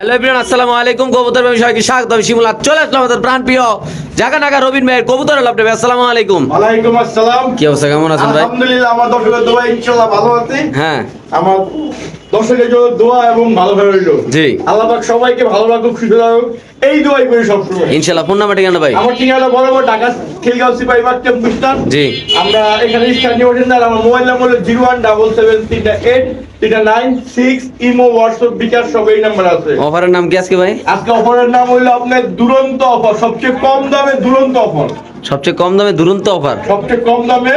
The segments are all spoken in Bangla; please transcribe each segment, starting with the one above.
হ্যালো এভরিওয়ান আসসালামু আলাইকুম কবুতর ব্যবসা সবাইকে স্বাগত আমি শিমুল চলে আসলাম আমাদের প্রাণ প্রিয় জাগা নাগা রবিন ভাইয়ের কবুতর লাভটা ভাই আসসালামু আলাইকুম। ওয়ালাইকুম আসসালাম। কি অবস্থা কেমন আছেন ভাই? আলহামদুলিল্লাহ আমার দর্শকের দোয়া ইনশাআল্লাহ ভালো আছে। হ্যাঁ। আমার দর্শকের জন্য দোয়া এবং ভালো রইল। জি। আল্লাহ পাক সবাইকে ভালো রাখুক সুস্থ রাখুক। এই দোয়াই করি সবসময়। ইনশাল্লাহ ফোন নাম্বার ঠিকানা ভাই? আমার ঠিকানা বরাবর ঢাকা খিলগাঁও সিপাহী টেম্পুস্টান জি। আমরা এখানে স্থানীয় বাসিন্দা আমার মোবাইল নাম্বার হলো জিরো ওয়ান ডাবল সেভেন তিনটা এইট তিনটা nine six imo WhatsApp bKash সব এই নাম্বার আছে। অফারের নাম কি আজকে ভাই? আজকে অফারের নাম হলো আপনার দুরন্ত অফার সবচেয়ে কম দামে দুরন্ত অফার। সবচেয়ে কম দামে দুরন্ত অফার? সবচেয়ে কম দামে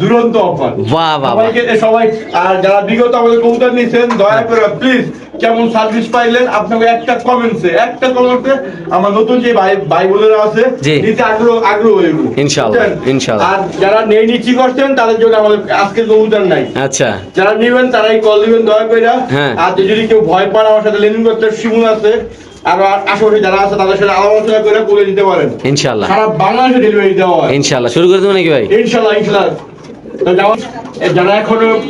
দুরন্ত অফার। বাহ বাহ বাহ। সবাই আর যারা বিগত আমাদের কবুতর নিয়েছেন দয়া করে প্লিজ কেমন সার্ভিস পাইলেন? আপনাকে একটা কমেন্টসে একটা কমেন্টে আমার নতুন যে ভাই ভাই বোনেরা আছে নিতে আগ্রহ আগ্রহ হইব ইনশাআল্লাহ? ইনশাআল্লাহ। আর যারা নেই নিচ্ছি করছেন তাদের জন্য আমাদের আজকে কবুতর নাই। আচ্ছা। যারা নিবেন তারাই কল দিবেন দয়া করে হ্যাঁ। আর যদি কেউ ভয় পান আমার সাথে লেনিং করতে শিমুল আছে। যারা আছে তাদের সাথে আলোচনা করে বলে দিতে পারেন। ইনশাল্লাহ। সারা বাংলাদেশে ডেলিভারি দেওয়া হয়। ইনশাল্লাহ। শুরু করে দেবো নাকি ভাই? তো যাও- যারা এখনও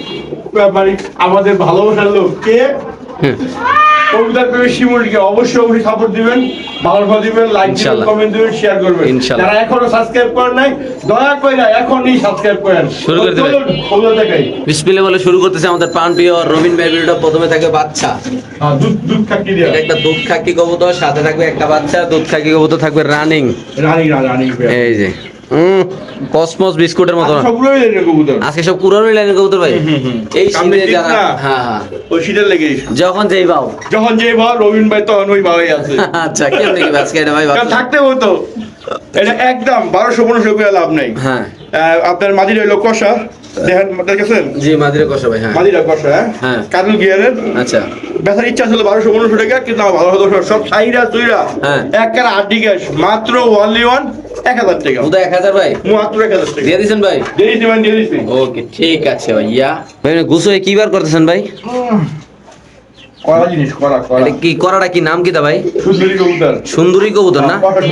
মানে আমাদের ভালোবাসার লোক কে কবিতার প্রেমী শিমুলকে অবশ্যই অবশ্যই সাপোর্ট দিবেন ভালোবাসা দিবেন লাইক দিবেন কমেন্ট দিবেন শেয়ার করবেন। যারা এখনও সাবস্ক্রাইব করেন নাই দয়া করে এখনই সাবস্ক্রাইব করেন। শুরু করে দিবেন। কবিতা বিসমিল্লাহ বলে শুরু করতেছে আমাদের প্রিয় রবিন ভাই ভিডিওটা প্রথমে থাকে বাচ্চা। হ্যাঁ, দুধ দুধ খাকি দিয়া। একটা দুধ খাকি কবুতর সাথে থাকবে একটা বাচ্চা দুধ খাকি কবুতর থাকবে রানিং রানী রানী। এই যে। কসমস বিস্কুটের মতো কবুতর। আজকে সব লাইনের কবুতর ভাই। এই শীতে যারা হ্যাঁ হ্যাঁ। ওই শীতের লেগে যখন যেই বাও যখন যেই ভাব রবিন ভাই তখন ওই ভাবে আছে। আচ্ছা কেমন কি আজকে এটা ভাই থাকতে হতো। এটা একদম বারোশো পনেরোশো করে লাভ নেই। হ্যাঁ। আহ, আপনার মাদির হইল কষা। দেখেছেন জি মাদিরে কষা ভাই হ্যাঁ। মাদিরা কষা হ্যাঁ? হ্যাঁ। গিয়ারের আচ্ছা। বেচার ইচ্ছা ছিল বারোশো পনেরোশো টাকা কিন্তু আমার ভালো হতো সব সাইরা চুইরা। হ্যাঁ। এক কার গ্যাস মাত্র ওয়ানলি ওয়ান এক হাজার টাকা। দুধ এক হাজার ভাই? মাত্র এক হাজার টাকা। দিয়ে ভাই? দিয়ে দিচ্ছি মানে দিয়ে দিচ্ছি ওকে ঠিক আছে ভাইয়া। ভাই গুছো কি বার করতেছেন ভাই? কি করাটা কি নাম কি দা ভাই? সুন্দরী কবুতর। সুন্দরী কবুতর না? কবুতর।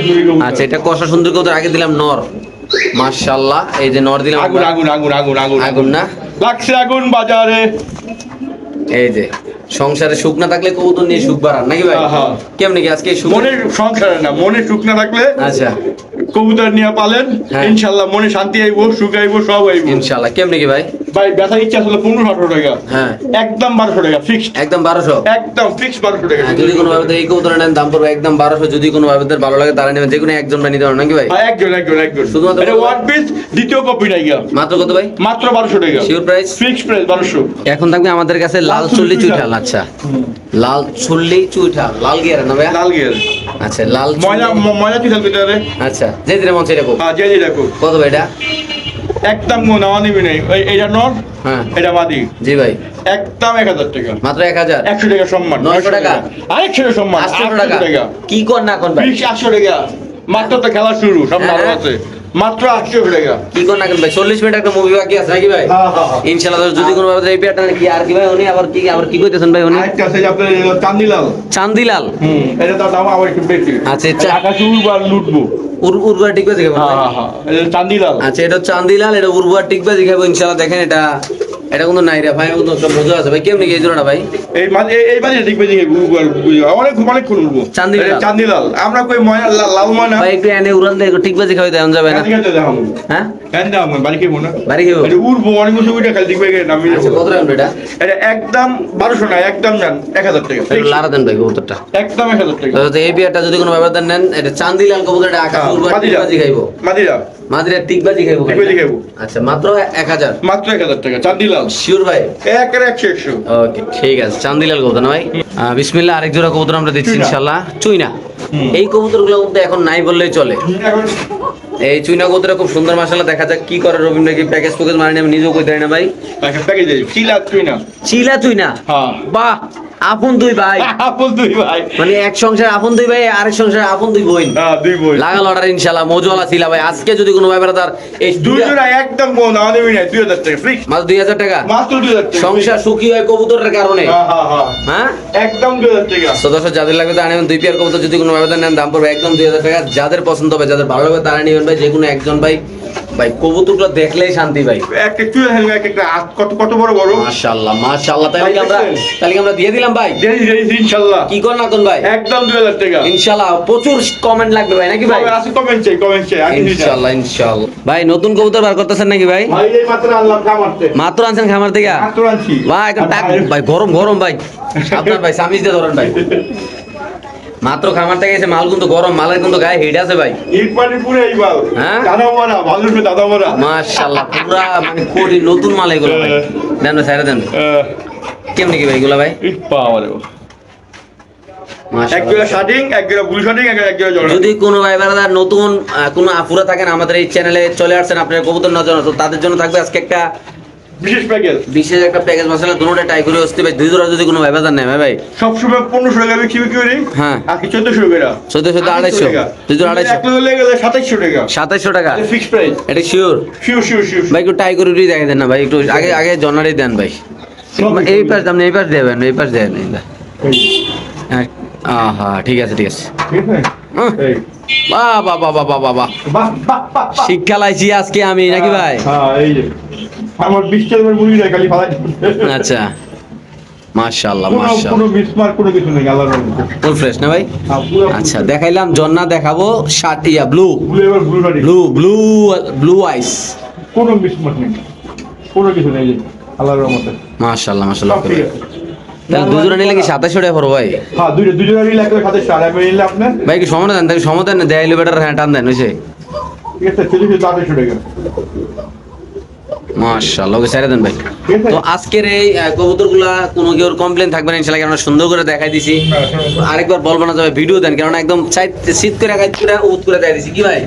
আচ্ছা এটা কষা সুন্দরী কবুতর আগে দিলাম নর। মাশাআল্লাহ এই যে নর দিলাম আগুন আগুন আগুন আগুন আগুন। আগুন না? লাগছে আগুন বাজারে। এই যে সংসারে সুখ না থাকলে কবুতর নিয়ে সুখ বাড়ান নাকি ভাই। কেমনি কি আজকে মনের সংসারে না মনে সুখ না থাকলে আচ্ছা। কবুতর নিয়ে পালেন হ্যাঁ। ইনশাল্লাহ মনে শান্তি আইব সুখ আইব সব আইব। ইনশাআল্লাহ কেমনি নাকি ভাই? ভাই ব্যথা ইচ্ছা ছিল পনেরো আঠারো টাকা। হ্যাঁ। একদম বারোশো টাকা ফিক্সড একদম বারোশো? একদম ফিক্সড বারোশো টাকা। যদি কোনো ভাবে এই কবুতরের নেন দাম পড়বে একদম বারোশো। যদি কোনো ভাবে ভালো লাগে তারা নেবেন। যে কোনো একজন নিতে পারেন নাকি ভাই? একজন একজন একজন। শুধুমাত্র এটা ওয়ান পিস দ্বিতীয় কপি নাই মাত্র কত ভাই? মাত্র বারোশো টাকা। শিওর প্রাইস ফিক্সড প্রাইস বারোশো। এখন থাকবে আমাদের কাছে লাল চুল্লি চুইঠাল আচ্ছা। লাল চুল্লি চুইঠাল। লাল গিয়ার না ভাই লাল গিয়ার। আচ্ছা লাল ময়লা আচ্ছা যে দিনে মন সেটা হ্যাঁ যে কত ভাই এটা? একদম নেওয়া নিবি নাই। এটা নর হ্যাঁ। এটা বাদি। জি ভাই। একদম এক হাজার টাকা। মাত্র এক হাজার? একশো টাকা সম্মান নয়শো টাকা। আরেকশো টাকা সম্মান আটশো টাকা? কি কর না ভাই? বিশ টাকা। মাত্র তো খেলা শুরু সব ভালো হ্যাঁ। আছে। মাত্র আটশো টাকা কি কর না ভাই? চল্লিশ মিনিট একটা মুভি বাকি আছে নাকি ভাই? হ্যাঁ। যদি কোনো ভাবে এই প্যাটার্ন কি আর কি ভাই? উনি আবার কি আবার কি কইতেছেন ভাই উনি? আচ্ছা সেই আপনি চান্দিলাল। চান্দিলাল? হুম এটা তো দাম আবার একটু বেশি। আচ্ছা, আচ্ছা। আকাশে উড়বার লুটবো। উর উর্বরা টিকবে দেখে হ্যাঁ হ্যাঁ। হ্যাঁ চান্দিলাল। আচ্ছা এটা চান্দিলাল এটা উর্বরা টিকবে দেখাবো ইনশাআল্লাহ। দেখেন এটা এটা কিন্তু নাই রে ভাই কিন্তু সব আছে। ভাই কেমনি কি এই জোড়াটা ভাই? এই মানে এই- বাজে দেখবে অনেক অনেক খুন উড়বো। চান্দিলাল। এটা চান্দিলাল। আমরা কই ময়না লাল ময়না? ভাই একটু এনে টিকবে দেখাবে দেওয়া যাবে না? ঠিক হ্যাঁ? হ্যাঁ দাম বাড়ি বাড়ি এটা উড়বো অনেক কিছু উঠে খালি দেখবে নামি আচ্ছা কত এটা? এটা একদম বারোশো না একদম এক হাজার টাকা। একটু লারা দেন ভাই কবুতরটা। একদম এক হাজার টাকা। তো এই বিয়ারটা যদি কোনো ব্যবধান নেন এটা চান্দিলাল কবুতর এটা আকাশ হ্যাঁ, উর্বরা মাদিরা। খাইবো। মাদিরা। মাদিরা টিকবাজি খাইবো টিকবাজি খাইবো। আচ্ছা মাত্র এক হাজার? মাত্র এক হাজার টাকা চান্দিলাল। শিওর ভাই? এক আর একশো একশো। ওকে ঠিক আছে চান্দিলাল কবুতর ভাই? বিসমিল্লাহ আরেক জোড়া কবুতর আমরা দিচ্ছি চুইনা। চুইনা। এই কবুতরগুলো এখন নাই বললেই চলে। এই চুইনা খুব সুন্দর মাসাল্লাহ দেখা যাক কি করে রবীন্দ্র প্যাকেজ প্যাকেজ মারি আমি নিজেও কই না ভাই। প্যাকেজ চিলা তুই না চিলা চুইনা? হ্যাঁ। বাহ! আপন দুই ভাই। আপন দুই ভাই। মানে এক সংসার আপন দুই ভাই আরেক সংসার আপন দুই বোন। হ্যাঁ দুই ইনশাল্লাহ মজুয়ালা ছিলা ভাই। আজকে যদি কোনো এই দুই জোড়া একদম টাকা ফিক্স মাত্র দুই হাজার টাকা? মাত্র টাকা। সংসার সুখী হয় কবুতরের কারণে? হ্যাঁ হ্যাঁ হ্যাঁ। হ্যাঁ? একদম দুই হাজার টাকা। তো দর্শক যাদের লাগবে তারা নেবেন। দুই পেয়ার কবুতর যদি কোনো ব্যবধান নেন দাম পড়বে একদম দুই হাজার টাকা। যাদের পছন্দ হবে যাদের ভালো লাগবে তারা নেবেন ভাই। যে কোনো একজন ভাই ভাই কবুতরগুলো দেখলেই শান্তি ভাই। এক একটু এক একটা হাত কত কত বড় বড়। মাশাআল্লাহ মাশাআল্লাহ তাহলে আমরা তাহলে আমরা দিয়ে দিলাম ভাই? কি কর না কোন ভাই? একদম দুই হাজার টাকা। ইনশাআল্লাহ প্রচুর কমেন্ট লাগবে ভাই নাকি ভাই? আছে কমেন্ট চাই কমেন্ট চাই ইনশাআল্লাহ ইনশাআল্লাহ। ভাই নতুন কবুতর বার করতেছেন নাকি ভাই? ভাই এই মাত্র আনলাম মাত্র আনছেন খামার থেকে? মাত্র আনছি। ভাই ভাই। গরম গরম ভাই। আপনার ভাই সামিজ দিয়ে ধরেন ভাই। মাত্র খামার থেকে এসে মাল কিন্তু গরম মালের কিন্তু গায়ে হেড আছে ভাই। ইট পানি পুরো এই মাল। হ্যাঁ? দাদা মারা ভালো দাদা মারা মাশাআল্লাহ পুরা মানে কোটি নতুন মাল এগুলো ভাই। দেন ভাই সাইরা দেন। কেমনি কি ভাই এগুলো ভাই? ইট পাওয়া রে যদি কোনো ভাই নতুন কোনো আফুরা থাকেন আমাদের এই চ্যানেলে চলে আসছেন আপনার কবুতর নজর তো তাদের জন্য থাকবে আজকে একটা বিশেষ প্যাকেজ বিশেষ একটা প্যাকেজ মশলা দুটোটা টাই করে আসতে ভাই দুই যদি কোনো ব্যাপার নেই ভাই সব সময় 1500 টাকা করি? হ্যাঁ। 1400 টাকা। 1400 দুই লেগে গেলে 2700 টাকা। 2700 টাকা? ফিক্স প্রাইস এটা শিওর শিওর শিওর শিওর ভাই একটু টাই করে দেখাই দেন না ভাই একটু আগে আগে জনারে দেন ভাই। এই পাশ দাম এই পাশ দেবেন এই পাশ দেন আহা ঠিক আছে ঠিক আছে। বাহ বা বাহ বা শিক্ষা লাইছি আজকে আমি নাকি ভাই? আমার বিশটা তোমার মুড়ি নাই খালি ফালাই আচ্ছা। মাশাআল্লাহ মাশাআল্লাহ। কোনো মিসমার্ক কোনো কিছু নেই আল্লাহর রহমতে। ফুল ফ্রেশ না ভাই? আচ্ছা দেখাইলাম জন্না দেখাবো ব্লু ব্লু আইস কোনো মিসমার্ক নেই কোনো কিছু নেই আল্লাহর রহমতে। মাশাআল্লাহ মাশাআল্লাহ সব ঠিক আছে। তাহলে দুজনে নিলে কি সাতাশশো টাকা পড়ব ভাই? হ্যাঁ আমি নিলে আপনার? ভাই কি সময় দেন? তাকে দেয় বেটার হ্যাঁ টান দেন হয়েছে ঠিক আছে চল্লিশ আড়াইশো টাকা মাশাআল্লাহ ছেড়ে দেন ভাই। তো আজকের এই কবুতরগুলা কোনো কেউ কমপ্লেন থাকবে না ইনশাল্লাহ কেননা সুন্দর করে দেখাই দিছি। আরেকবার বলব না যাবে ভিডিও দেন কেননা একদম শীত করে গাইড করে উত করে দেখাই দিছি কি ভাই?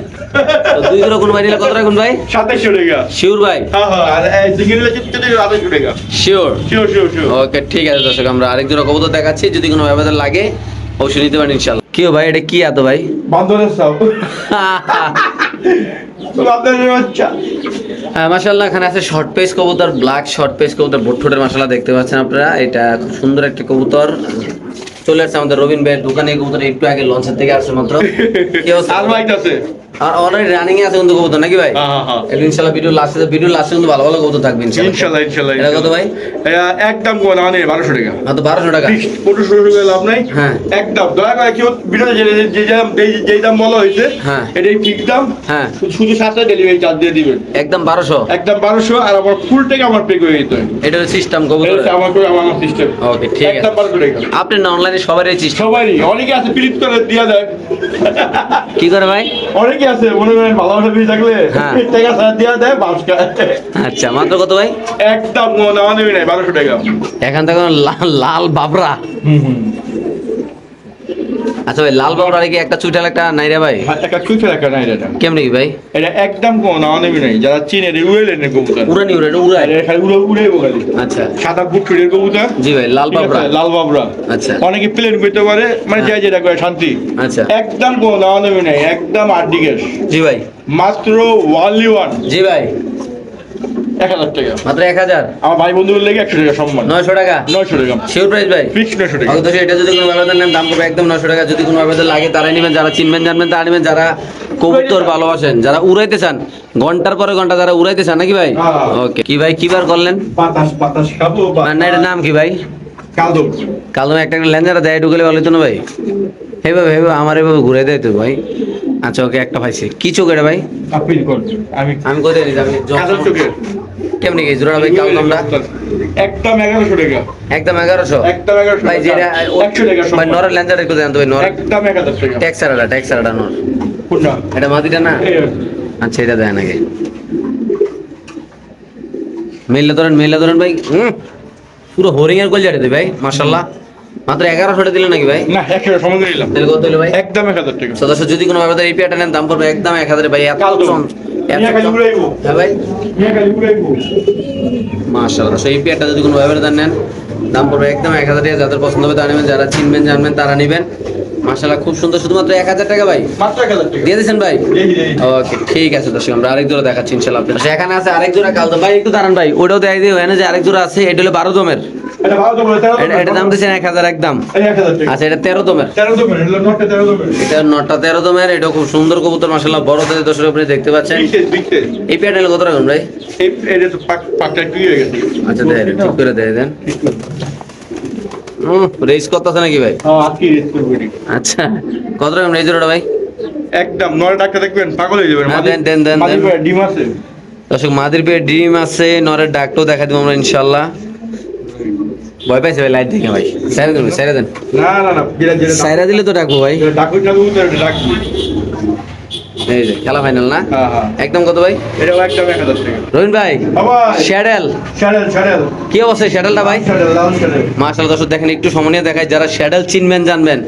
তো দুই কিলো কোন ভাই নিলে কত রাখুন ভাই? সাতাইশশো টাকা। শিওর ভাই? হ্যাঁ হ্যাঁ আর টাকা sure sure sure sure okay ঠিক আছে দর্শক আমরা আরেক জোড়া কবুতর দেখাচ্ছি যদি কোনো ব্যবধান লাগে অবশ্যই নিতে পারেন ইনশাল্লাহ কি ভাই এটা কি এত ভাই? বান্দরের বাচ্চা মাসাল্লাহ এখানে আছে শর্ট পেস কবুতর ব্ল্যাক শর্ট পেস কবুতর ভুট্টুটের মাসাল্লাহ দেখতে পাচ্ছেন আপনারা। এটা খুব সুন্দর একটা কবুতর। চলে আসছে আমাদের রবিন ভাইয়ের দোকানে কবুতর একটু আগে লঞ্চের থেকে আসছে মাত্র। কেউ সালমাইট আছে আর অলরেডি রানিং আছে কিন্তু কবুতর নাকি ভাই? হ্যাঁ, হ্যাঁ, হ্যাঁ। ইনশাল্লাহ ভিডিও লাস্টে ভিডিও লাস্টে কিন্তু ভালো ভালো কবুতর থাকবে এটা কত ভাই? একদম কোন মানে বারোশো টাকা। মাত্র বারোশো টাকা? ফিক্সড পনেরোশো টাকা লাভ নাই। হ্যাঁ। একদম দয়া করে কেউ ভিডিওতে যে যে- দাম যে- দাম বলা হয়েছে হ্যাঁ। এটাই ফিক্স দাম। হ্যাঁ। শুধু- সাতটা ডেলিভারি চার্জ দিয়ে দিবেন। একদম বারোশো? একদম বারোশো আর আমার ফুল টাকা আমার পে করে দিতে এটা হচ্ছে সিস্টেম কবুতর। হচ্ছে আমার করে আমার সিস্টেম ওকে ঠিক আছে। একদম বারোশো টাকা। আপনি না অনলাইনে সবারই সিস্টেম সবারই। অনেকে আছে প্লিট করে দিয়া দেয়। কি করে ভাই? অনেকে আছে মনে করেন ভালোবাসা বেশি থাকলে। হ্যাঁ। টাকা ছাড়া দিয়া দেয় বাস আচ্ছা মাত্র কত ভাই? একদম নেই নাই বারোশো টাকা। এখান থেকে লাল লাল বাবরা। আচ্ছা ভাই লাল বাবরা কি একটা চুইটাল একটা নাই রে ভাই একটা কুইফে রাখা নাই এটা। কেমনি কি ভাই? এটা একদম কোনো নেওয়া নেবে নাই। যারা চিনে রে উড়ে লেন কবুতর উড়ানি উড়াই? আর এটা খালি উড়ে উড়ে বোকালি আচ্ছা। সাদা বুট ছুটির কবুতর। জি ভাই লাল বাবরা। লাল বাবরা। আচ্ছা। অনেকে প্লেন করতে পারে মানে হ্যাঁ। যাই যেটা করে শান্তি। আচ্ছা। একদম কোনো নেওয়া নেবে নাই একদম আট জি ভাই। মাত্র ওয়ানলি ওয়ান জি ভাই। এক হাজার টাকা। মাত্র এক হাজার? আমার ভাই বন্ধুদের লেগে একশো টাকা সম্মান। নয়শো টাকা? নয়শো টাকা। শিওর প্রাইস ভাই। ফিক্স নয়শো টাকা। আগে এটা যদি কোনো ব্যবধান নেন দাম করবে একদম নয়শো টাকা। যদি কোনো ব্যবধান লাগে তারাই নেবেন। যারা চিনবেন জানবেন তারা নেবেন। যারা কবুতর ভালোবাসেন যারা উড়াইতে চান ঘণ্টার পরে ঘণ্টা যারা উড়াইতে চান নাকি ভাই? হ্যাঁ। ওকে কি ভাই কি বার করলেন? বাতাস বাতাস খাব না এটার নাম কি ভাই? কালো একটা লেঞ্জারা দেয় ঢুকলে ভালো হতো না ভাই? এইভাবে এইভাবে আমার এভাবে ঘুরে দেয় তো ভাই। আচ্ছা ওকে একটা পাইছি। কি চোখ এটা ভাই? আমি কোথায় কাজল চোখের। কেমনি গেছি? জোড়া ভাই কাল তোমরা একদম এগারোশো টাকা। একদম এগারোশো? একদম এগারোশো ভাই যেটা একশো টাকা ভাই নরের লেঞ্জার একটু দেন ভাই নর। একদম এক হাজার টাকা। ট্যাক্সারাটা ট্যাক্সারাটা নর। কোনটা? এটা মাদিটা না? আচ্ছা এটা দেয় নাকি মেললে ধরেন মেললে ধরেন ভাই পুরো হরিং এর গোল জাটে ভাই মার্শাল্লাহ মাত্র এগারোশো টাকা দিলে নাকি ভাই? না একশো সময় নিলাম। তাহলে কত হলো ভাই? একদম এক হাজার টাকা। সদস্য যদি কোনো ব্যাপারে এই পেয়ারটা নেন দাম পড়বে একদম এক হাজার ভাই এত হ্যাঁ। মাশাআল্লাহ সেই পেয়ারটা যদি কোনো ব্যাপারে নেন দাম পড়বে একদম এক হাজার টাকা। যাদের পছন্দ হবে তারা নেবেন যারা চিনবেন জানবেন তারা নেবেন। মাশাআল্লাহ খুব সুন্দর শুধুমাত্র এক হাজার টাকা ভাই? দিয়ে দিয়েছেন ভাই। ওকে ঠিক আছে দর্শক আমরা আরেক জোড়া দেখাচ্ছি ইনশাআল্লাহ আপনাদের। আচ্ছা, এখানে আছে আরেক জোড়া কালদম ভাই একটু দাঁড়ান ভাই ওটাও দেখাই দিই ওখানে যে আরেক জোড়া আছে এটা হলো বারো দমের। এটা দাম দিচ্ছেন এক হাজার একদম। আচ্ছা এটা তেরো দমের। তেরো তো মেরে এটা নটটা তেরো তো মেরে এটা নটা তেরো দমের এটা খুব সুন্দর কবুতর মাসাল্লাহ বড় থেকে দর্শক আপনি দেখতে পাচ্ছেন। এই কত রাখুন ভাই? একটু ইয়ে আচ্ছা দেন ঠিক করে দিয়ে দেন। রেস কত আছে নাকি ভাই? হ্যাঁ রেস। আচ্ছা কত রকম রেস ওটা ভাই? একদম নয় ডাক্তার দেখবেন পাগল হয়ে যাবেন। দেন, দেন, দেন, ডিম আছে। দর্শক মাদির পেয়ে ডিম আছে নরের ডাকটাও দেখা দিব আমরা ইনশাল্লাহ ভয় পাইছে ভাই লাইট দেখে ভাই। সাইরা দেন সাইরা দেন। না না না সাইরা দিলে তো ডাকবো ভাই। ডাকুর এটা ডাকবো এই যে খেলা ফাইনাল না? একদম কত ভাই? এটাও একদম এক হাজার টাকা। রবিন ভাই শ্যাডেল স্যাডেল স্যাডেল কি অবস্থা শ্যাডেলটা ভাই? মার্শাল দর্শক দেখেন একটু সময় দেখায় যারা শ্যাডেল চিনবেন জানবেন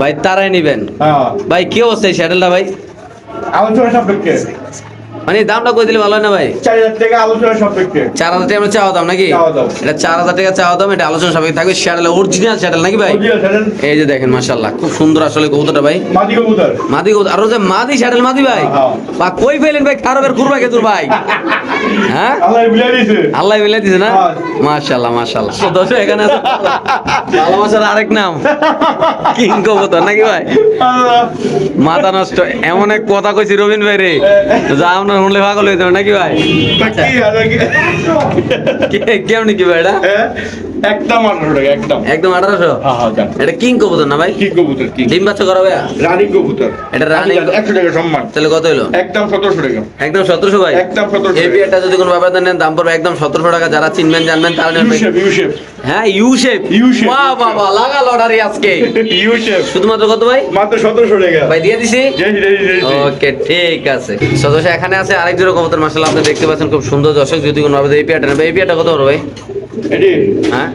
ভাই তারাই নিবেন। হ্যাঁ। ভাই কি অবস্থা শ্যাডেলটা ভাই? আলোচনা সাপেক্ষে। মানে দামটা কই দিলে ভালো হয় না ভাই? চার হাজার টাকা আমরা চাওয়া দাম নাকি। এটা চার হাজার টাকা চাওয়া দাম এটা আলোচনা সাপেক্ষে থাকবে। শ্যাডেল অরিজিনাল শ্যাডেল নাকি ভাই? এই যে দেখেন মাশাল্লাহ খুব সুন্দর আসলে কবুতরটা ভাই। মাদি কবুতর। মাদি কবুতর আর ও যে মাদি শ্যাডেল মাদি ভাই। হ্যাঁ। বা কই ফেলেন ভাই? খারাপের কুরবা কে ভাই। হ্যাঁ? আল্লাহ বিলাই দিছে। আল্লাহ মিলে দিছে না? হ্যাঁ। মাশাল্লাহ মাশাল্লাহ দর্শক এখানে আছে ভালোবাসার আরেক নাম। কিং কবুতর নাকি ভাই? মাথা নষ্ট এমন এক কথা কইছি রবিন ভাই রে। যা শুনলে পাগল হয়ে যাবে নাকি ভাই? কি আর কি? কে- কেমনি কি ভাই এটা? হ্যাঁ? একদম আঠারো টাকা একদম। একদম আঠারোশো? হ্যাঁ হ্যাঁ। এটা কিং কবুতর না ভাই? কি কবুতর কি। ডিম বাচ্চা করা ভাইয়া। রানী কবুতর। এটা রানী একশো টাকা সম্মান। তাহলে কত হলো? একদম সতেরোশো টাকা। একদম সতেরোশো ভাই? একদম 1700 এই বিয়েটা যদি কোনো ব্যাপার নেন দাম পড়বে একদম সতেরোশো টাকা। যারা চিনবেন জানবেন তারা নেবেন। হ্যাঁ ইউ শেপ U shape. বাহ বাবা লাগা লটারি আজকে। ইউশেপ শুধুমাত্র কত ভাই? মাত্র সতেরোশো টাকা। ভাই দিয়ে দিছি। Ready ready ready. ওকে ঠিক আছে। সদস্য এখানে আছে আরেক জোড়া কবুতর মাসাল্লাহ আপনি দেখতে পাচ্ছেন খুব সুন্দর দর্শক, যদি কোনো এই পেয়াটা নেবে এই পেয়াটা কত হবে ভাই? হ্যাঁ?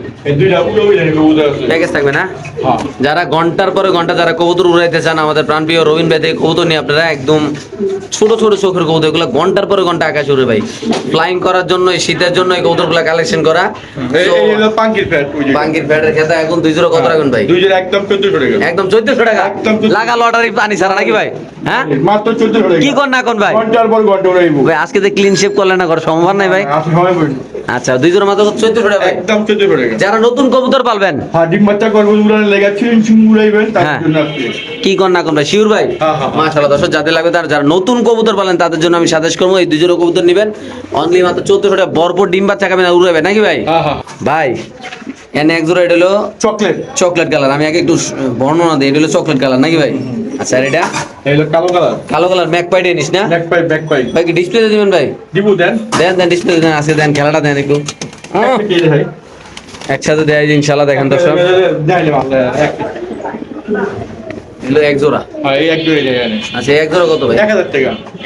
থাকবে না? হ্যাঁ। যারা ঘণ্টার পরে ঘণ্টা যারা কবুতর উড়াইতে চান আমাদের প্রাণপ্রিয় রবীন ভাই থেকে কবুতর নিয়ে আপনারা একদম ছোট ছোট চোখের কবুতর এগুলো ঘণ্টার পরে ঘণ্টা আকাশ উড়ে ভাই। ফ্লাইং করার জন্য এই শীতের জন্য এই কবুতরগুলো কালেকশন করা। পাঙ্কির ফ্যাট ওই ফ্যাটের খেতা এখন দুই জোড়া কত রাখবেন ভাই? দুই জোড়া একদম চোদ্দশো টাকা। একদম চোদ্দশো টাকা? লাগা লটারি পানি ছাড়া নাকি ভাই? হ্যাঁ? মাত্র চোদ্দশো টাকা। কি কর না কোন ভাই? ঘণ্টার পর ঘণ্টা উড়াইবো। ভাই আজকে তো ক্লিন শেপ করলেন না সম্ভব নাই ভাই? আচ্ছা দুই জোড়া মাত্র চোদ্দশো টাকা। ভাই একদম চোদ্দশো টাকা। যারা নতুন কবুতর পালবেন? হ্যাঁ ডিম বাচ্চা করব উড়ানে লেগে ছিলেন সিং উড়াইবেন তার হ্যাঁ। জন্য আজকে কি কর না কোন ভাই? শিউর ভাই? হ্যাঁ, হ্যাঁ। মাশাআল্লাহ দর্শক যাদের লাগবে তার যারা নতুন কবুতর পালেন তাদের জন্য আমি সাজেস্ট করব এই দুই জোড়া কবুতর নেবেন। অনলি মাত্র চোদ্দশো টাকা। বরপর ডিম বাচ্চা খাবেন আর উড়াবে নাকি ভাই? হ্যাঁ হ্যাঁ। ভাই এনে এক জোড়া এটা হলো চকলেট। Chocolate colour. আমি আগে একটু বর্ণনা দিই এটা হলো চকলেট কালার নাকি ভাই? আচ্ছা এটা? হলো কালো কালার। কালো কালার পাইডে নিস না? ব্যাক ভাই ডিসপ্লে দিবেন ভাই? দিবু দেন। দেন দেন ডিসপ্লে দেন আজকে দেন খেলাটা দেন একটু। দেখাই। একসাথে দেয় ইনশাল্লাহ দেখেন দর্শক। দেখাইলে ভালো এক। এগুলো এক জোড়া? হ্যাঁ এই এক জোড়া আচ্ছা এক জোড়া কত ভাই?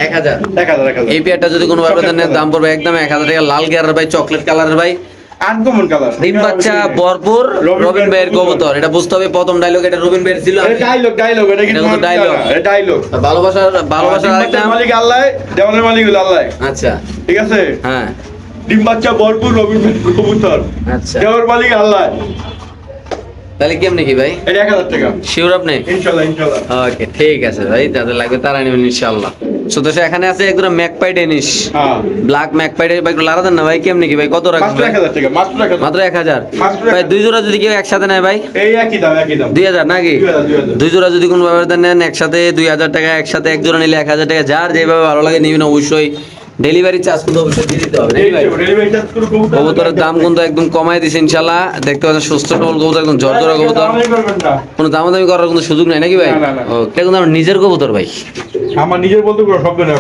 এক হাজার টাকা। এই পেয়ারটা যদি কোনো ব্যাপারে দাম পড়বে একদম এক হাজার টাকা। লাল গিয়ারের ভাই চকলেট কালারের ভাই আনকমন কালার ডিম বাচ্চা ভরপুর রবিন রবিন ভাইয়ের ভাইয়ের কবুতর। এটা বুঝতে হবে প্রথম ডায়লগ এটা রবিন ভাইয়ের ছিল ডায়লগ ডায়লগ এটা কিন্তু এটা এটা ডায়লগ ভালোবাসার ভালোবাসার আরেকটা মালিক আল্লাহ দেওয়ানের মালিক আল্লাহ। আচ্ছা। ঠিক আছে? হ্যাঁ। ডিম বাচ্চা কবুতর। আচ্ছা। দেওয়ার মালিক আল্লাহ। তাহলে কেমনি কি ভাই? এটা এক হাজার টাকা। শিওর আপনি? ইনশাল্লাহ ইনশাল্লাহ। ওকে ঠিক আছে ভাই যাদের লাগবে তারা নেবেন এখানে আছে একদম ম্যাকপাই ডেনিশ। হ্যাঁ। ব্ল্যাক ম্যাকপাই ডেনিশ ভাই একটু লারা দেন না ভাই কেমনি কি ভাই কত রাখবেন মাত্র এক হাজার ভাই দুই জোড়া যদি কেউ একসাথে নেয় ভাই? এই একই দাম একই দাম। দুই হাজার নাকি? দুই জোড়া যদি কোনো ব্যাপারে নেন একসাথে দুই হাজার টাকা একসাথে এক জোড়া নিলে এক হাজার টাকা যার যেভাবে ভালো লাগে নিবেন অবশ্যই ডেলিভারি চার্জ কিন্তু অবশ্যই দিয়ে দিতে হবে কবুতরের দাম কিন্তু একদম কমাই দিছে ইনশাল্লাহ দেখতে পাচ্ছেন সুস্থ সবল কবুতর একদম জর্জর কবুতর। কোনো দাম দামি করার কোনো সুযোগ নাই নাকি ভাই? না, না, না। ও কিন্তু আমার নিজের কবুতর ভাই। আমার নিজের বলতে কোনো শব্দ নেই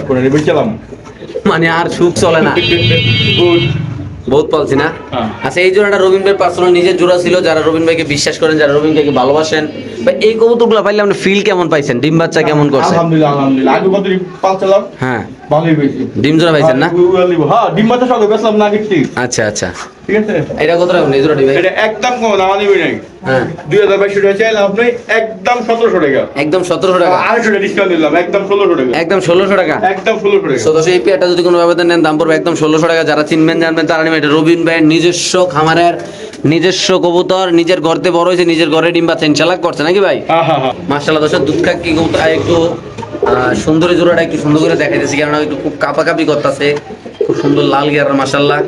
মানে আর সুখ চলে না। বহুত পালছি না? হ্যাঁ। আচ্ছা এই জোড়াটা রবীন ভাই পার্সোনাল নিজের জোড়া ছিল যারা রবীন ভাইকে বিশ্বাস করেন যারা রবীন ভাইকে ভালোবাসেন। বা এই কবুতরগুলো পাইলে আপনি ফিল কেমন পাইছেন? ডিম বাচ্চা কেমন করছে? আলহামদুলিল্লাহ আলহামদুলিল্লাহ। আগে কত পালছিলাম? হ্যাঁ। ভালোই পেয়েছি ডিম জোড়া পাইছেন না? হ্যাঁ ডিম বাচ্চা সঙ্গে বেচলাম না কিনছি আচ্ছা আচ্ছা। ঠিক আছে? এটা কত রাখুন এই জোড়াটি ভাই? এটা একদম কম দাম দিবি নাই। হ্যাঁ। দুই হাজার বাইশশো টাকা চাইলাম আপনি একদম সতেরোশো টাকা। একদম সতেরোশো টাকা। আড়াইশো টাকা ডিসকাউন্ট দিলাম একদম ষোলোশো টাকা। একদম ষোলোশো টাকা। একদম ষোলোশো টাকা। সদস্য এই পেয়ারটা যদি কোনো ব্যবধান নেন দাম পড়বে একদম ষোলোশো টাকা। যারা চিনবেন জানবেন তারা নেবেন। এটা রবিন ভাইয়ের নিজস্ব খামারের নিজস্ব কবুতর নিজের ঘরতে বড় হয়েছে নিজের ঘরে ডিম বাচ্চা ইনশাল্লাহ করছে নাকি ভাই? হ্যাঁ হ্যাঁ মার্শাল্লাহ দর্শক দুধ খা কি কবুতর? একটু সুন্দরী জোড়াটা একটু সুন্দর করে দেখাইতেছি কারণ একটু খুব কাপাকাপি করতেছে। খুব সুন্দর লাল গিয়ার মার্শাল্লাহ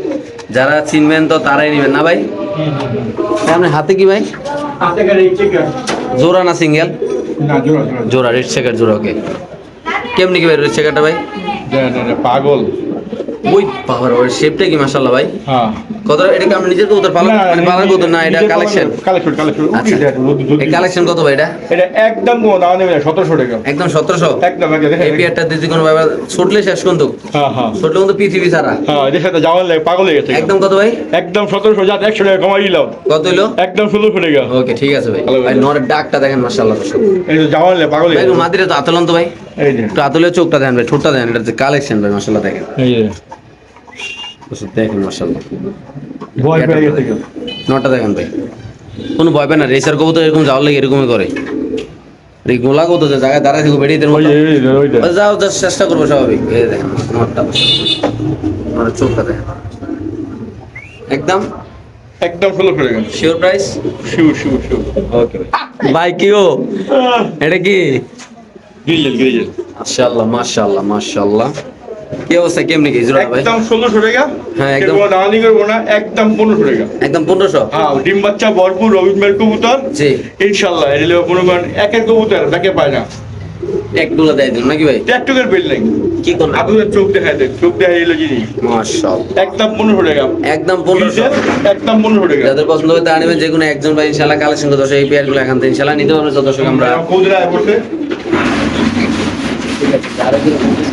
যারা চিনবেন তো তারাই নেবেন না ভাই? আপনার হাতে কি ভাই? জোড়া না সিঙ্গেল না জোড়া রেড চেকার জোড়া ওকে কেমনি কি ভাই রেড চেকারটা ভাই? পাগল। ওই বাবার ওর শেপটা কি মাশাআল্লাহ ভাই? হ্যাঁ। কত এটা কি আপনি নিজের কবুতর পালন মানে পালার কবুতর না এটা কালেকশন কালেকশন কালেকশন আচ্ছা। এই কালেকশন কত ভাই এটা? এটা একদম কোনো দাম নেবে না সতেরোশো টাকা। একদম সতেরোশো? একদম একদম এই পিয়ারটা দিদি কোনো ব্যাপার ছুটলে শেষ কিন্তু। হ্যাঁ হ্যাঁ। ছুটলে কিন্তু পৃথিবী ছাড়া হ্যাঁ এদের সাথে যাওয়ার লাগে পাগল হয়ে গেছে। একদম কত ভাই? একদম সতেরোশো যাতে একশো টাকা কমাই দিলাম। কত হইল? একদম ষোলোশো টাকা। ওকে ঠিক আছে ভাই। ভাই ভাই। নরের ডাকটা দেখেন মাশাআল্লাহ এই তো যাওয়ার লাগে পাগল হয়ে ভাই গেছে। মাদিরে তো আতলন তো ভাই। এই যে। একটু আতলের চোখটা দেখেন ভাই ঠোঁটটা দেখেন এটা কালেকশন ভাই মাশাআল্লাহ দেখেন। এই যে দর্শক দেখেন মাশাআল্লাহ। ভয় পেয়ে গেছে নটা দেখেন ভাই। কোনো ভয় পায় না রেসার কবুতর এরকম যাওয়ার লাগে এরকমই করে। গোলা কত জায়গায় দাঁড়ায় থেকে বেরিয়ে দেন ওই যে এই যে, ওইটা। যাও যাও চেষ্টা করব স্বাভাবিক। এই দেখেন নটটা চোখটা দেখেন। একদম? একদম ষোলোশো টাকা শিওর প্রাইস শিউ শিউ শিউ ওকে ভাই। কি এটা কি? গ্রিজেল গ্রিজেল মাশাআল্লাহ মাশাআল্লাহ মাশাআল্লাহ। কি অবস্থা? কেমনি কি? জোড়া ভাই? একদম ষোলোশো টাকা। হ্যাঁ, একদম। দাঁড়ানি করব না একদম টাকা। একদম হ্যাঁ ডিম বাচ্চা ভরপুর কবুতর। জি। ইনশাল্লাহ এটা হলো কোনো কারণ কবুতর ব্যাকে পায় না। দেয় দিন নাকি ভাই? ট্যাকটুকের বিল নেই। কি কোন? আপনাদের চোখ দেখায় দেন চোখ দেখাই এলো জিনিস। মাশাআল্লাহ একদম পনেরোশো টাকা। একদম পনেরোশো। গ্রিজেল একদম পনেরোশো টাকা। যাদের পছন্দ হয় তারা নেবেন যে কোনো একজন ভাই ইনশাআল্লাহ কালেকশন করতে এই পেয়ারগুলো এখান থেকে ইনশাআল্লাহ নিতে পারবেন দর্শক আমরা বসে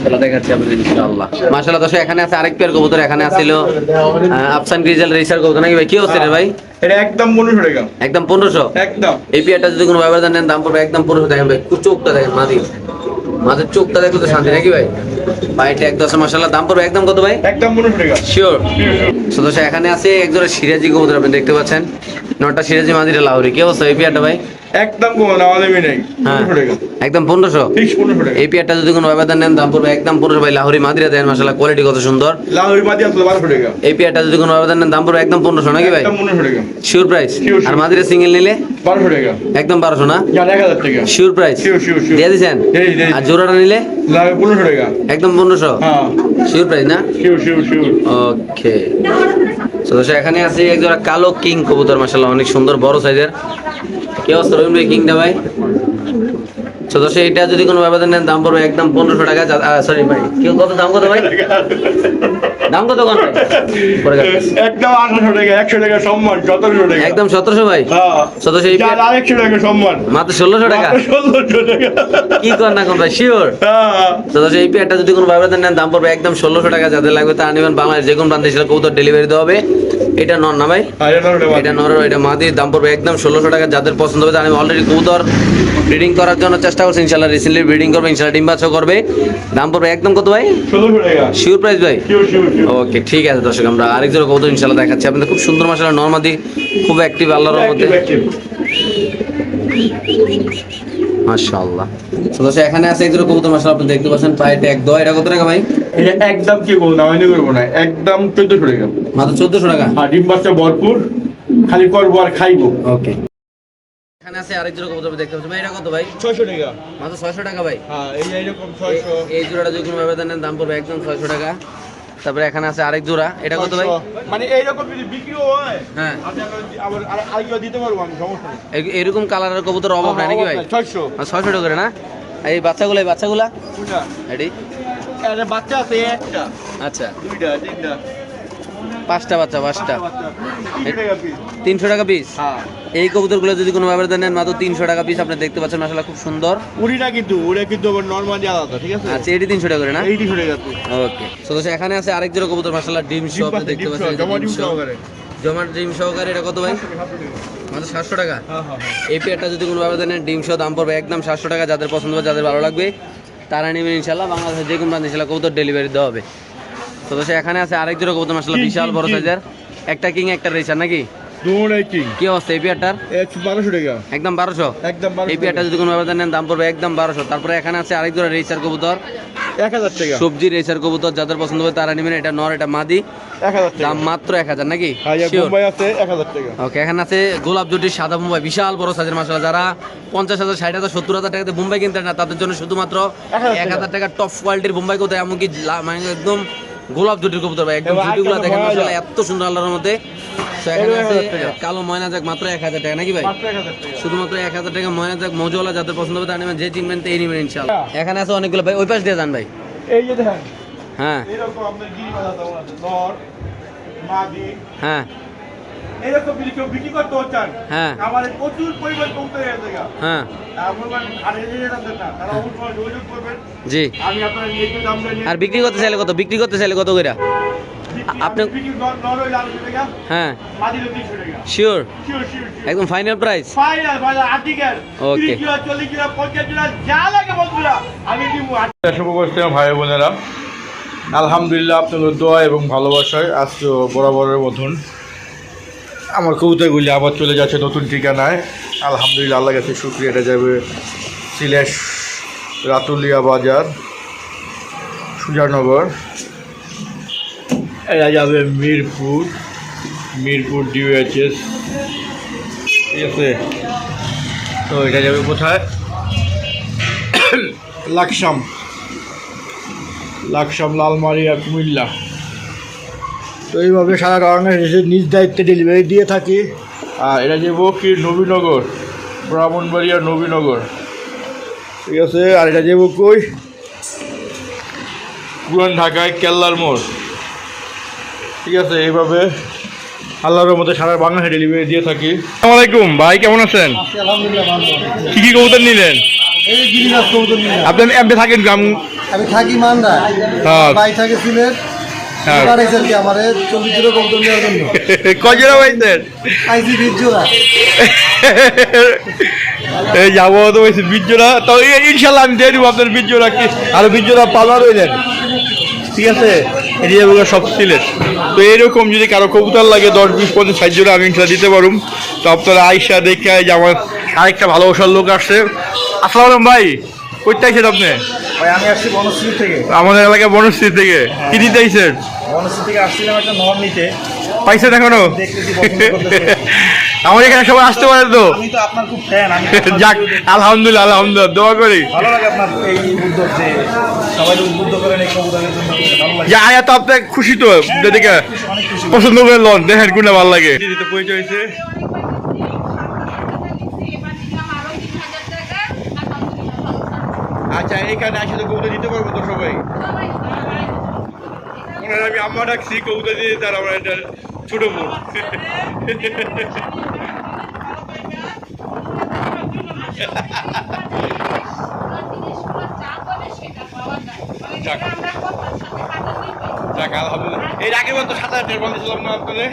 খেলা দেখাচ্ছি আপনাদের ইনশাআল্লাহ। মাশাআল্লাহ দর্শক এখানে আছে আরেক পেয়ার কবুতর এখানে আছিল আফসান গ্রিজেল রেসার কবুতর। নাকি ভাই কি হচ্ছে রে ভাই? এটা একদম টাকা। একদম এই পেয়ারটা যদি কোনো ব্যবধান নেন দাম পড়বে একদম ভাই খুব চোখটা দেখেন মাদি। মাদের চোখটা দেখলে তো শান্তি নাকি ভাই? পাইটা এক দশ মাসাল্লাহ দাম পড়বে একদম কত ভাই? একদম পনেরোশো টাকা। শিওর সদস্য এখানে আছে একজোড়া সিরাজি কবুতর আপনি দেখতে পাচ্ছেন। নটা সিরাজি মাদিরা লাউরি। কি অবস্থা এই ভাই? একদম নেই হ্যাঁ। একদম পনেরোশো? ফিক্স পনেরোশো টাকা। এই পেয়ারটা যদি কোনো ব্যবধান নেন দাম পড়বে একদম পনেরোশো ভাই। লাহোরি মাদিরা দেন মাসাল্লাহ কোয়ালিটি কত সুন্দর। লাউরি মাদি আসলে বারোশো টাকা। এই পেয়ারটা যদি কোনো ব্যবধান নেন দাম পড়বে একদম পনেরোশো নাকি ভাই? একদম পনেরোশো টাকা। Sure price. আর মাদিরা সিঙ্গেল নিলে? বারোশো টাকা। একদম বারোশো না? Sure price. দিয়ে। আর জোড়াটা নিলে? পনেরোশো টাকা। একদম পনেরোশো? হ্যাঁ। শিওর প্রাইস না? ওকে তো এখানে আছে কালো কিং কবুতর মাশাআল্লাহ অনেক সুন্দর বড় সাইজের কি অবস্থা রহিম ভাই কিংটা ভাই? তো এটা যদি কোনো ব্যবধান নেন দাম পড়বে একদম পনেরোশো টাকা সরি ভাই। কেউ কত দাম কত ভাই? দাম কত কোন ভাই? পরে কাটতেছি। একদম আঠারোশো টাকা একশো টাকা সম্মান সতেরোশো টাকা। একদম সতেরোশো ভাই? হ্যাঁ। সতেরোশো আরেকশো টাকা সম্মান। মাত্র ষোলোশো টাকা? ষোলোশো টাকা। কি কর না কোন ভাই শিওর হ্যাঁ। এই যদি কোনো ব্যবধান নেন দাম পড়বে একদম ষোলোশো টাকা। যাদের লাগবে তা নেবেন বাংলাদেশ যে কোনো প্রান্তে সেটা ডেলিভারি দেওয়া হবে। এটা নর না ভাই? এটা নটা এটা নর এটা মাদির দাম পড়বে একদম ষোলোশো টাকা যাদের পছন্দ হবে আমি অলরেডি কবুতর ব্রিডিং করার জন্য চেষ্টা করছি ইনশাল্লাহ রিসেন্টলি ব্রিডিং করবে ইনশাল্লাহ ডিম বাচ্চা করবে। দাম পড়বে একদম কত ভাই? শিওর প্রাইস ভাই? ওকে ঠিক আছে দর্শক আমরা আরেকজন কবুতর ইনশাল্লাহ দেখাচ্ছি। আপনাদের খুব সুন্দর মাসালা নর্মাদি খুব অ্যাক্টিভ আল্লাহর মধ্যে. মাশাআল্লাহ। দর্শক এখানে আছে একজন কবুতর মাসালা আপনি দেখতে পাচ্ছেন পায়ে ট্যাগ দয় এটা কত টাকা ভাই? এটা একদম কি করব না আমি করব না একদম চোদ্দশো টাকা। মাত্র চোদ্দশো টাকা? আর ডিম বাচ্চা ভরপুর খালি করব আর খাইবো। ওকে। এখানে আছে আরেকজন কবুতর আপনি দেখতে পাচ্ছেন। এটা কত ভাই? টাকা। মাত্র ছয়শো টাকা ভাই। হ্যাঁ এই এইরকম ছয়শো। এই- এই জোড়াটা যদি কোনো ব্যবধান দাম পড়বে একদম ছয়শো টাকা। তারপরে এখানে আছে আরেক জোড়া। এটা কত ভাই? মানে এইরকম যদি বিক্রিও হয় হ্যাঁ। আমি আবার আরেকবার দিতে পারব আমি সমস্যা এরকম কালারের কবুতর অভাব নাই নাকি ভাই? ছয়শো। আর ছয়শো টাকা করে না? এই বাচ্চাগুলো এই বাচ্চাগুলা? কোনটা এটি আরে বাচ্চা আছে একটা। আচ্ছা। দুইটা তিনটা। পাঁচটা বাচ্চা পাঁচটা। তিনশো টাকা পিস টাকা হ্যাঁ। এই কবুতরগুলো যদি কোনো ব্যাপারে নেন মাত্র তিনশো টাকা পিস আপনি দেখতে পাচ্ছেন আসলে খুব সুন্দর। উড়িটা কিন্তু ওটা কিন্তু নর্মালি আলাদা ঠিক আছে? আচ্ছা এটি তিনশো টাকা করে না? এইটি গেছে ওকে। তো এখানে আছে আরেক জোড়া কবুতর মাসাল্লাহ ডিম শো আপনি দেখতে পাচ্ছেন জমার ডিম সহকারে। এটা কত ভাই? মাত্র সাতশো টাকা? হ্যাঁ হ্যাঁ এই পেয়ারটা যদি কোনো ব্যবধান নেন ডিম সহ দাম পড়বে একদম সাতশো টাকা যাদের পছন্দ হবে যাদের ভালো লাগবে তারা নেবেন ইনশাল্লাহ বাংলাদেশের যে কোনো প্রান্তে ইনশাল্লাহ কবুতর ডেলিভারি দেওয়া হবে। তো দর্শক, এখানে আছে আরেক জোড়া কবুতর বিশাল বড় সাইজের। একটা কিং একটা রেসার নাকি? দুটাই কি কি অবস্থা এই পেয়ারটার? একশো টাকা। একদম বারোশো? একদম বারোশো এই পেয়ারটা যদি কোনো ব্যবধান নেন দাম পড়বে একদম বারোশো। তারপরে এখানে আছে আরেক জোড়া রেসার কবুতর। এক হাজার টাকা। সবজি রেসার কবুতর যাদের পছন্দ হবে তারা নেবেন। এটা নর এটা মাদি। এক হাজার টাকা। দাম মাত্র এক হাজার নাকি? হ্যাঁ মুম্বাই আছে এক হাজার টাকা। ওকে এখানে আছে গোলাপ জুটির সাদা মুম্বাই বিশাল বড় সাইজের যারা পঞ্চাশ হাজার ষাট হাজার সত্তর হাজার টাকাতে মুম্বাই কিনতে না তাদের জন্য শুধুমাত্র 1000 এক হাজার টাকা টপ কোয়ালিটির মুম্বাই কোথায় এমনকি মানে একদম গোলাপ জুটির কবুতর ভাই। একদম জুটিগুলো দেখেন আসলে এত সুন্দর আল্লাহর মধ্যে তো কালো ময়না যাক মাত্র এক হাজার টাকা নাকি ভাই। শুধুমাত্র এক হাজার টাকা ময়না যাক মজওয়ালা যাদের পছন্দ হবে তার নেবেন যে চিনবেন এই নেবেন ইনশাল্লাহ হ্যাঁ। এখানে আছে অনেকগুলো ভাই ওই পাশ দিয়ে যান ভাই। এই যে দেখেন। হ্যাঁ। হ্যাঁ। এরকম যদি কেউ বিক্রি করতে চান হ্যাঁ। আমাদের প্রচুর পরিমাণ কমতে। হ্যাঁ। যোগাযোগ করবেন। জি। আর বিক্রি করতে চাইলে কত? বিক্রি করতে চাইলে কত করে আপনি- হ্যাঁ। শিওর একদম final price final final article. Okay. 30 kilo 40 kilo 50 kilo যা লাগে বন্ধুরা আমি দিব শুভ ভাই বোনেরা। আলহামদুলিল্লাহ আপনাদের দোয়া এবং ভালোবাসায় আজকে বরাবরের মতন আমার কবিতাগুলি আবার চলে যাচ্ছে নতুন ঠিকানায়। আলহামদুলিল্লাহ আল্লাহ কাছে শুক্রিয়া, এটা যাবে সিলেশ রাতুলিয়া বাজার, সুজানগর। এটা যাবে মিরপুর মিরপুর ডিউএইচএস ঠিক আছে? তো এটা যাবে কোথায়? লাকসাম। লাকসাম, লালমারিয়া, কুমিল্লা। তো এইভাবে সারা বাংলাদেশে নিজ দায়িত্বে ডেলিভারি দিয়ে থাকি। আর এটা যাব কি নবীনগর ব্রাহ্মণবাড়িয়া নবীনগর। ঠিক আছে আর এটা যাব কই? পুরান ঢাকায় কেল্লার মোড়। ঠিক আছে এইভাবে আল্লাহর মধ্যে সারা বাংলাদেশে ডেলিভারি দিয়ে থাকি। আসসালামু আলাইকুম ভাই কেমন আছেন? কি কি কবুতর নিলেন? এই যে কবুতর নিয়ে আপনি আপনি থাকেন গ্রাম আমি থাকি মান্দা হ্যাঁ। ভাই থাকে সিলেট। কজোড়া পাইছেন? এই যাব তো বলছি বীর্যরা তো এই- ইনশাল্লাহ আমি দিয়ে দেবো আপনার বীর্যরা কি আরও বীর্যরা পালা রইলেন। ঠিক আছে? সব সিলেট। তো এরকম যদি কারও কবুতর লাগে দশ বিশ পঞ্চাশ ষাট জোড়া আমি ইনশাল্লাহ দিতে পারুম। তো আপনারা আইসা দেখে যে আমার আরেকটা ভালোবাসার লোক আসছে। আসসালাম ভাই কইতে আইছেন আপনি? ভাই আমি আসছি বনশ্রী থেকে। আমাদের এলাকায় বনশ্রী থেকে। কি দিতে আইছেন? বনশ্রী থেকে আসছিলাম একটা নর নিতে। পাইছেন এখনও। আমার এখানে সবাই আসতে পারে তো। আমি তো আপনার খুব ফ্যান আমি যাক আলহামদুলিল্লাহ আলহামদুলিল্লাহ দোয়া করি। ভালো লাগে আপনার এই উদ্যোগ যে সবাই উদ্বুদ্ধ করেন এই কবুতরের জন্য ভালো আয়া তো আপনার খুশি তো দেখে পছন্দ করে লন দেখেন কোনটা ভালো লাগে। পরিচয় হয়েছে। আচ্ছা এইখানে আসলে কবুতর দিতে পারব তো সবাই? ওনার আমি আম্মা ডাকছি কবুতর দিয়ে তার আমার একটা ছোট বোন। এর আগে তো সাঁতার টের বলতেছিলাম না আপনাদের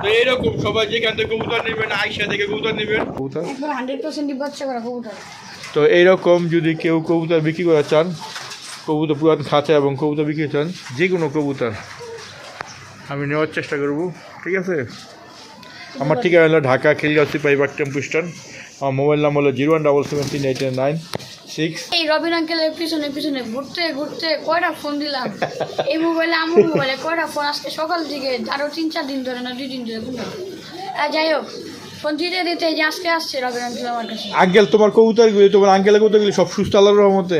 তো এইরকম সবাই যেখান থেকে কবুতর নেবেন আইসা থেকে কবুতর নেবেন। কবুতর? হান্ড্রেড পার্সেন্ট বাচ্চা করা কবুতর। তো এইরকম যদি কেউ কবুতর বিক্রি করা চান, কবুতর পুরাতন খাঁচা এবং কবুতর বিক্রি চান যে কোনো কবুতর আমি নেওয়ার চেষ্টা করব, ঠিক আছে? আমার ঠিকানা হলো ঢাকা খিলগাঁও সিপাহী বাগ টেম্পু স্ট্যান্ড। আমার মোবাইল নাম্বার হলো জিরো ওয়ান ডাবল সেভেন তিন এইট নাইন সিক্স। এই রবিন আঙ্কেলের পিছনে পিছনে ঘুরতে ঘুরতে কয়টা ফোন দিলাম? এই মোবাইলে, আমার মোবাইলে কয়টা ফোন আজকে সকাল থেকে আরও তিন চার দিন ধরে না, দুই দিন ধরে যাই হোক দিতে যে আজকে আসছে আঙ্কেল আমার কাছে। আঙ্কেল তোমার কবুতরগুলি তোমার আঙ্কেলের কবুতরগুলি সব সুস্থ আল্লাহর রহমতে?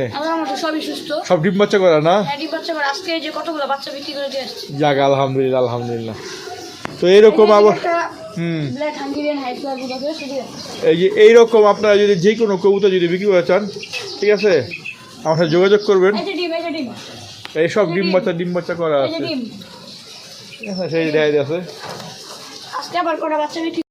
সবই সুস্থ। সব ডিম বাচ্চা করা না? হ্যাডি বাচ্চা করে। আজকে যে কতগুলো বাচ্চা বিক্রি করে দিয়ে আসছে? যাক আলহামদুলিল্লাহ আলহামদুলিল্লাহ। তো এইরকম আবার হুম। করে এই যে এইরকম আপনারা যদি যে কোনো কবুতর যদি বিক্রি করতে চান ঠিক আছে? আমার সাথে যোগাযোগ করবেন। এই যে ডিম বাচ্চা ডিম বাচ্চা করা আছে। সেই দেয় আছে। আজকে আবার কটা বাচ্চা